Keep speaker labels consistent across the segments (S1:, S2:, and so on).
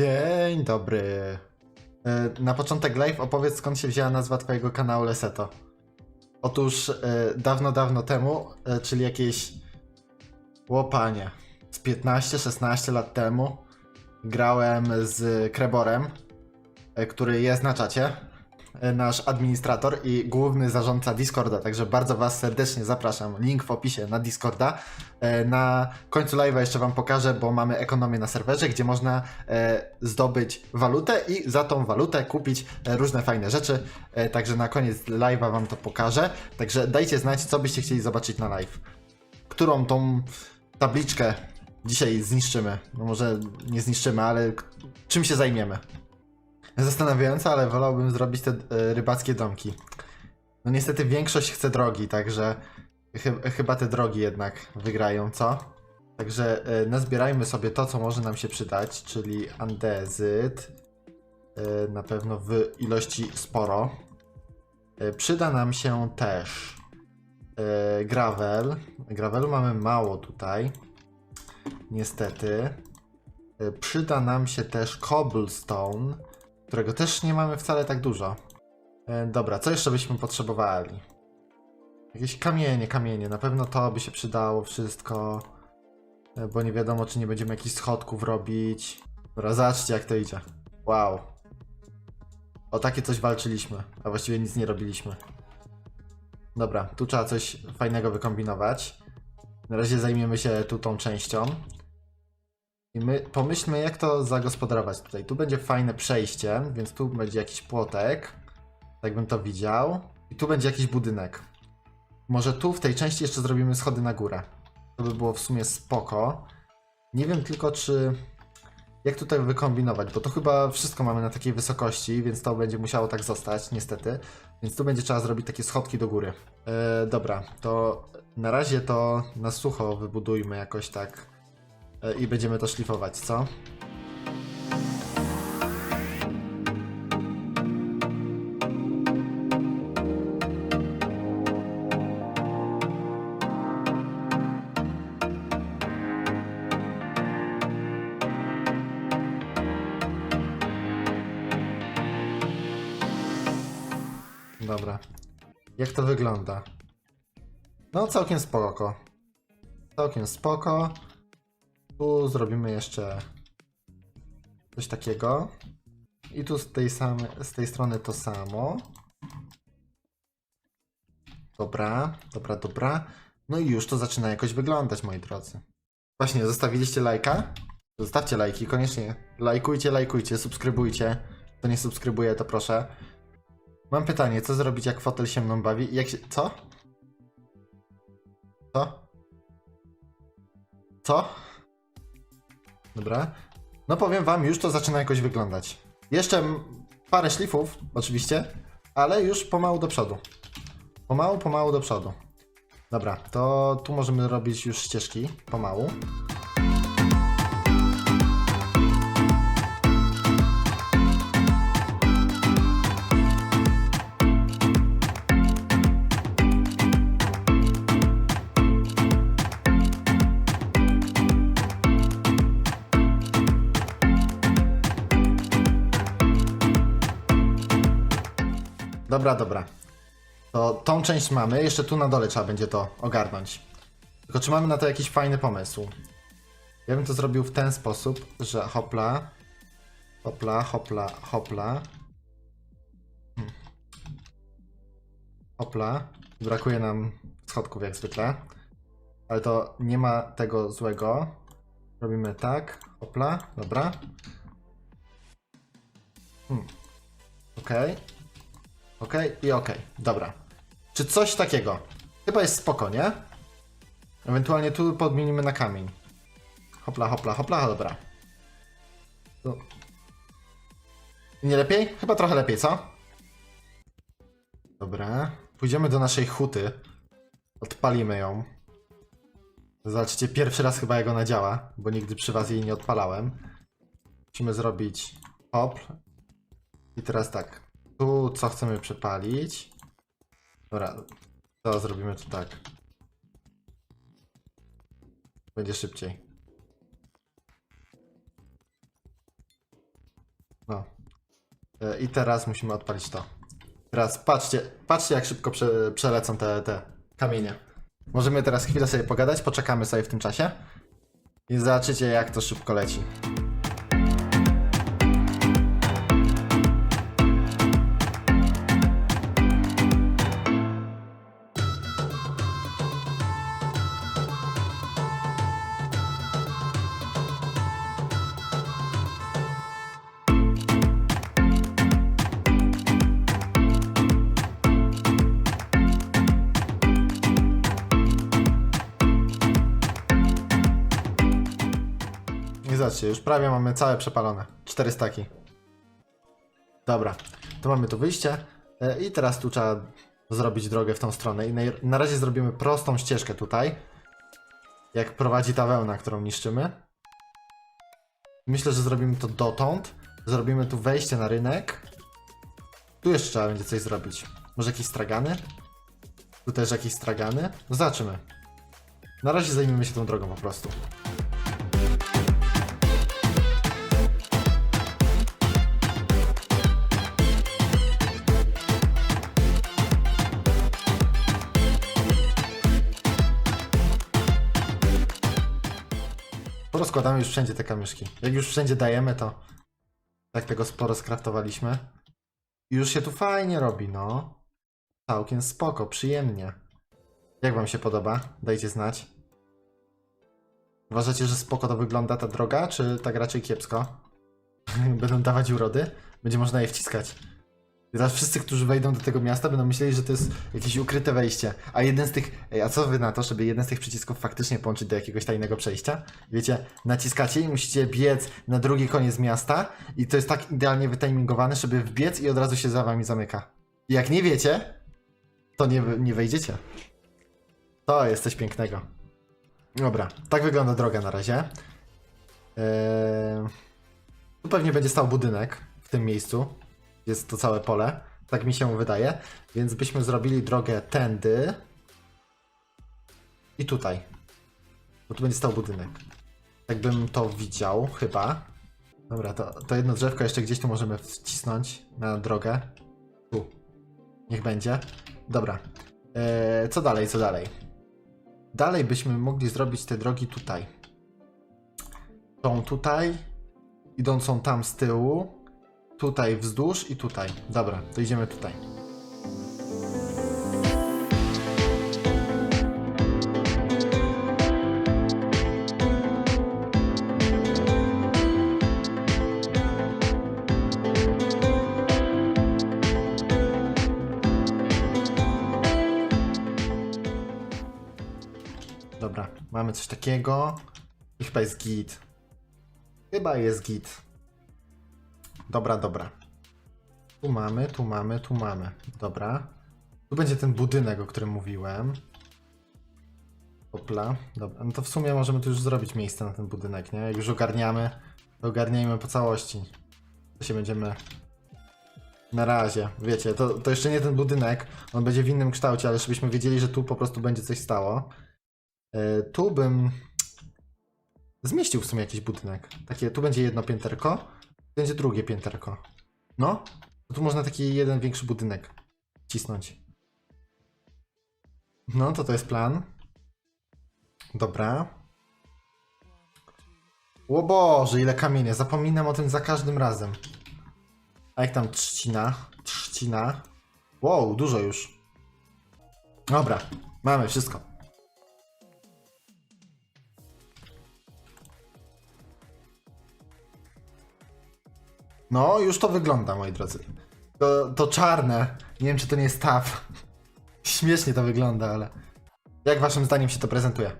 S1: Dzień dobry. E, Na początek live opowiedz skąd się wzięła nazwa twojego kanału Leseto. Otóż e, dawno, dawno temu, e, czyli jakieś łopanie, z 15-16 lat temu grałem z Kreborem, który jest na czacie, nasz administrator i główny zarządca Discorda, także bardzo was serdecznie zapraszam. Link w opisie na Discorda. E, Na końcu live'a jeszcze wam pokażę, bo mamy ekonomię na serwerze, gdzie można e, zdobyć walutę i za tą walutę kupić e, różne fajne rzeczy. E, Także na koniec live'a wam to pokażę. Także dajcie znać, co byście chcieli zobaczyć na live. Którą tą tabliczkę dzisiaj zniszczymy. No może nie zniszczymy, ale czym się zajmiemy? Zastanawiające, ale wolałbym zrobić te e, rybackie domki. No niestety większość chce drogi, także chy- chyba te drogi jednak wygrają, co? Także e, nazbierajmy sobie to, co może nam się przydać, czyli andezyt. E, na pewno w ilości sporo. E, przyda nam się też e, gravel. Gravelu mamy mało tutaj. Niestety. E, przyda nam się też cobblestone, którego też nie mamy wcale tak dużo. E, dobra, co jeszcze byśmy potrzebowali? Jakieś kamienie, kamienie. Na pewno to by się przydało wszystko. E, Bo nie wiadomo, czy nie będziemy jakichś schodków robić. Dobra, zobaczcie jak to idzie. Wow. O takie coś walczyliśmy, a właściwie nic nie robiliśmy. Dobra, tu trzeba coś fajnego wykombinować. Na razie zajmiemy się tu tą częścią. I my pomyślmy, jak to zagospodarować tutaj. Tu będzie fajne przejście, więc tu będzie jakiś płotek. Tak bym to widział. I tu będzie jakiś budynek. Może tu w tej części jeszcze zrobimy schody na górę. To by było w sumie spoko. Nie wiem tylko, czy. Jak tutaj wykombinować, bo to chyba wszystko mamy na takiej wysokości, więc to będzie musiało tak zostać, niestety. Więc tu będzie trzeba zrobić takie schodki do góry. E, dobra, to na razie to na sucho wybudujmy jakoś tak i będziemy to szlifować, co? Dobra. Jak to wygląda? No, całkiem spoko. Całkiem spoko. Tu zrobimy jeszcze coś takiego. I tu z tej, same, z tej strony to samo. Dobra, dobra, dobra. No i już to zaczyna jakoś wyglądać, moi drodzy. Właśnie, zostawiliście lajka? Zostawcie lajki, koniecznie. Lajkujcie, lajkujcie, subskrybujcie. Kto nie subskrybuje, to proszę. Mam pytanie, co zrobić jak fotel się mną bawi? Jak się... Co? Co? Co? Dobra. No powiem wam, już to zaczyna jakoś wyglądać. Jeszcze parę szlifów, oczywiście, ale już pomału do przodu. Pomału, pomału do przodu. Dobra, to tu możemy robić już ścieżki, pomału. Dobra, dobra. To tą część mamy, jeszcze tu na dole trzeba będzie to ogarnąć. Tylko czy mamy na to jakiś fajny pomysł? Ja bym to zrobił w ten sposób, że hopla, hopla, hopla, hopla. Hmm. Hopla. Brakuje nam schodków jak zwykle. Ale to nie ma tego złego. Robimy tak, hopla, dobra. Hmm. Okej. Okej i okej, dobra. Czy coś takiego? Chyba jest spoko, nie? Ewentualnie tu podmienimy na kamień. Hopla, hopla, hopla, dobra. Tu. Nie lepiej? Chyba trochę lepiej, co? Dobra. Pójdziemy do naszej huty. Odpalimy ją. Zobaczcie, pierwszy raz chyba jak ona działa, bo nigdy przy was jej nie odpalałem. Musimy zrobić hop. I teraz tak. Tu co chcemy przepalić? Dobra, to zrobimy tu tak. Będzie szybciej. E, I teraz musimy odpalić to. Teraz patrzcie, patrzcie jak szybko prze, przelecą te, te kamienie. Możemy teraz chwilę sobie pogadać, poczekamy sobie w tym czasie i zobaczycie jak to szybko leci. Zobaczcie, już prawie mamy całe przepalone. Cztery staki. Dobra, to mamy tu wyjście e, i teraz tu trzeba zrobić drogę w tą stronę. I na razie zrobimy prostą ścieżkę tutaj. Jak prowadzi ta wełna, którą niszczymy. Myślę, że zrobimy to dotąd. Zrobimy tu wejście na rynek. Tu jeszcze trzeba będzie coś zrobić. Może jakieś stragany? Tu też jakieś stragany? No zobaczymy. Na razie zajmiemy się tą drogą po prostu. Porozkładamy już wszędzie te kamyszki. Jak już wszędzie dajemy, to tak tego sporo skraftowaliśmy. I już się tu fajnie robi, no. Całkiem spoko, przyjemnie. Jak wam się podoba? Dajcie znać. Uważacie, że spoko to wygląda ta droga, czy tak raczej kiepsko? Będą dawać urody? Będzie można je wciskać. Teraz wszyscy, którzy wejdą do tego miasta, będą myśleli, że to jest jakieś ukryte wejście. A jeden z tych. Ej, a co wy na to, żeby jeden z tych przycisków faktycznie połączyć do jakiegoś tajnego przejścia? Wiecie, naciskacie i musicie biec na drugi koniec miasta, i to jest tak idealnie wytimingowane, żeby wbiec i od razu się za wami zamyka. I jak nie wiecie, to nie, nie wejdziecie. To jest coś pięknego. Dobra, tak wygląda droga na razie. Eee... Tu pewnie będzie stał budynek w tym miejscu. Jest to całe pole. Tak mi się wydaje. Więc byśmy zrobili drogę tędy. I tutaj. Bo tu będzie stał budynek. Tak bym to widział, chyba. Dobra, to, to jedno drzewko jeszcze gdzieś tu możemy wcisnąć na drogę. Tu. Niech będzie. Dobra. Eee, co dalej, co dalej? Dalej byśmy mogli zrobić te drogi tutaj. Tą tutaj, idącą tam z tyłu, tutaj wzdłuż i tutaj. Dobra, to idziemy tutaj. Dobra, mamy coś takiego. I chyba jest git. Chyba jest git. Dobra, dobra. Tu mamy, tu mamy, tu mamy. Dobra. Tu będzie ten budynek, o którym mówiłem. Opla. Dobra, no to w sumie możemy tu już zrobić miejsce na ten budynek, nie? Jak już ogarniamy, to ogarniajmy po całości. To się będziemy... Na razie, wiecie, to, to jeszcze nie ten budynek, on będzie w innym kształcie, ale żebyśmy wiedzieli, że tu po prostu będzie coś stało. E, tu bym zmieścił w sumie jakiś budynek. Takie, tu będzie jedno pięterko, będzie drugie pięterko. No, to tu można taki jeden większy budynek cisnąć. No, to to jest plan. Dobra. O Boże, ile kamienia. Zapominam o tym za każdym razem. A jak tam trzcina? Trzcina. Wow, dużo już. Dobra, mamy wszystko. No, już to wygląda, moi drodzy. To, to czarne. Nie wiem, czy to nie jest taf. Śmiesznie to wygląda, ale. Jak waszym zdaniem się to prezentuje?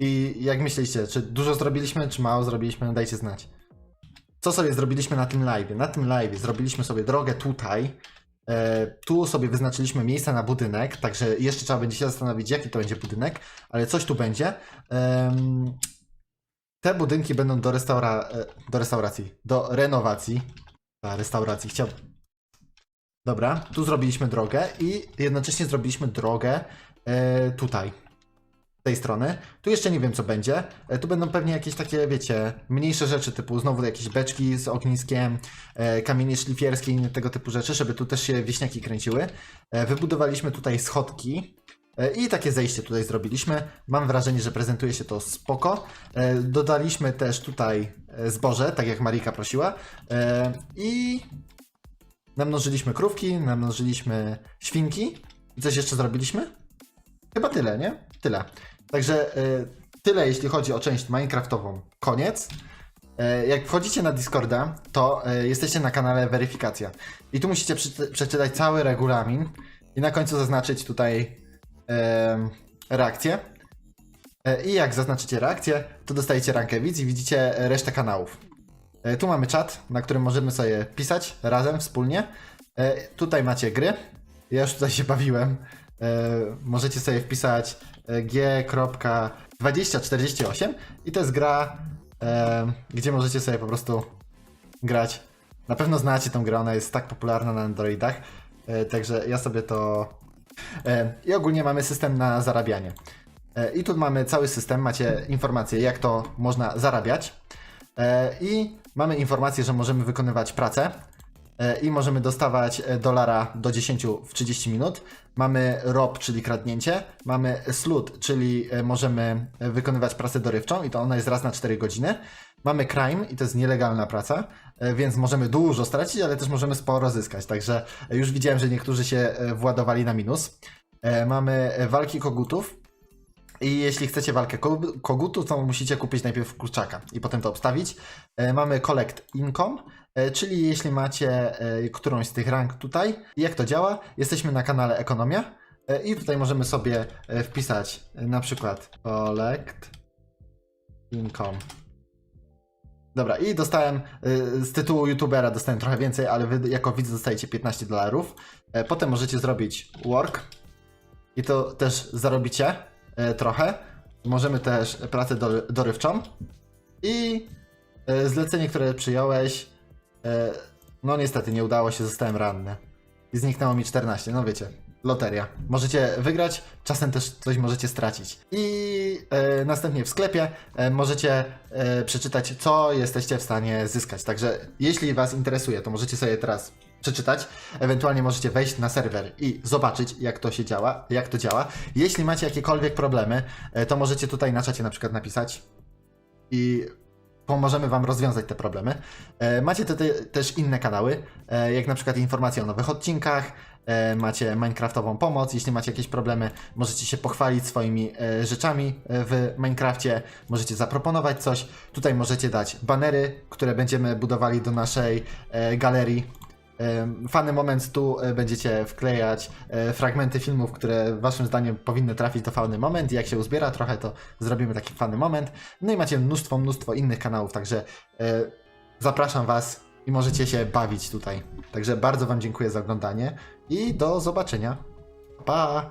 S1: I jak myślicie, czy dużo zrobiliśmy, czy mało zrobiliśmy? Dajcie znać. Co sobie zrobiliśmy na tym live? Na tym live zrobiliśmy sobie drogę tutaj. E, tu sobie wyznaczyliśmy miejsce na budynek, także jeszcze trzeba będzie się zastanowić, jaki to będzie budynek, ale coś tu będzie. Te budynki będą do, restaura e, do restauracji, do renowacji. Ta restauracji chciał. Dobra, tu zrobiliśmy drogę i jednocześnie zrobiliśmy drogę e, tutaj. tej strony. Tu jeszcze nie wiem, co będzie. E, Tu będą pewnie jakieś takie, wiecie, mniejsze rzeczy, typu znowu jakieś beczki z ogniskiem, e, kamienie szlifierskie i inne tego typu rzeczy, żeby tu też się wieśniaki kręciły. E, Wybudowaliśmy tutaj schodki. E, I takie zejście tutaj zrobiliśmy. Mam wrażenie, że prezentuje się to spoko. E, Dodaliśmy też tutaj e, zboże, tak jak Marika prosiła. I namnożyliśmy krówki, namnożyliśmy świnki. I coś jeszcze zrobiliśmy? Chyba tyle, nie? Tyle. Także tyle, jeśli chodzi o część Minecraftową. Koniec. Jak wchodzicie na Discorda, to jesteście na kanale Weryfikacja. I tu musicie przeczy- przeczytać cały regulamin i na końcu zaznaczyć tutaj em, reakcję. E, I jak zaznaczycie reakcję, to dostajecie rankę widz i widzicie resztę kanałów. E, Tu mamy czat, na którym możemy sobie pisać razem, wspólnie. E, Tutaj macie gry. Ja już tutaj się bawiłem. E, Możecie sobie wpisać e, g.2048 i to jest gra, e, gdzie możecie sobie po prostu grać. Na pewno znacie tą grę, ona jest tak popularna na Androidach, e, także ja sobie to... E, I ogólnie mamy system na zarabianie. E, I tu mamy cały system, macie informacje, jak to można zarabiać. E, I mamy informację, że możemy wykonywać pracę i możemy dostawać dolara do 10 w 30 minut. Mamy rob, czyli kradnięcie. Mamy slut, czyli możemy wykonywać pracę dorywczą i to ona jest raz na 4 godziny. Mamy crime i to jest nielegalna praca, e, więc możemy dużo stracić, ale też możemy sporo zyskać. Także e, już widziałem, że niektórzy się e, władowali na minus. Mamy walki kogutów, i jeśli chcecie walkę ko- kogutu, to musicie kupić najpierw kurczaka i potem to obstawić. Mamy collect income, czyli jeśli macie którąś z tych rank tutaj. Jak to działa? Jesteśmy na kanale Ekonomia i tutaj możemy sobie wpisać na przykład collect income. Dobra, i dostałem y, z tytułu youtubera dostałem trochę więcej, ale wy jako widz dostajecie 15 dolarów. E, Potem możecie zrobić work i to też zarobicie e, trochę. Możemy też pracę do, dorywczą i e, zlecenie, które przyjąłeś, no niestety nie udało się, zostałem ranny. I zniknęło mi 14, no wiecie, loteria. Możecie wygrać, czasem też coś możecie stracić. I e, następnie w sklepie e, możecie e, przeczytać, co jesteście w stanie zyskać. Także jeśli Was interesuje, to możecie sobie teraz przeczytać. Ewentualnie możecie wejść na serwer i zobaczyć, jak to się działa, jak to działa. Jeśli macie jakiekolwiek problemy, e, to możecie tutaj na czacie na przykład napisać i pomożemy Wam rozwiązać te problemy. E, Macie te, też inne kanały, e, jak na przykład informacje o nowych odcinkach, macie Minecraftową pomoc, jeśli macie jakieś problemy, możecie się pochwalić swoimi e, rzeczami e, w Minecrafcie, możecie zaproponować coś, tutaj możecie dać banery, które będziemy budowali do naszej e, galerii. Fany moment tu e, będziecie wklejać e, fragmenty filmów, które waszym zdaniem powinny trafić do fany moment i jak się uzbiera trochę, to zrobimy taki fany moment. No i macie mnóstwo, mnóstwo innych kanałów, także e, zapraszam was i możecie się bawić tutaj. Także bardzo wam dziękuję za oglądanie i do zobaczenia. Pa!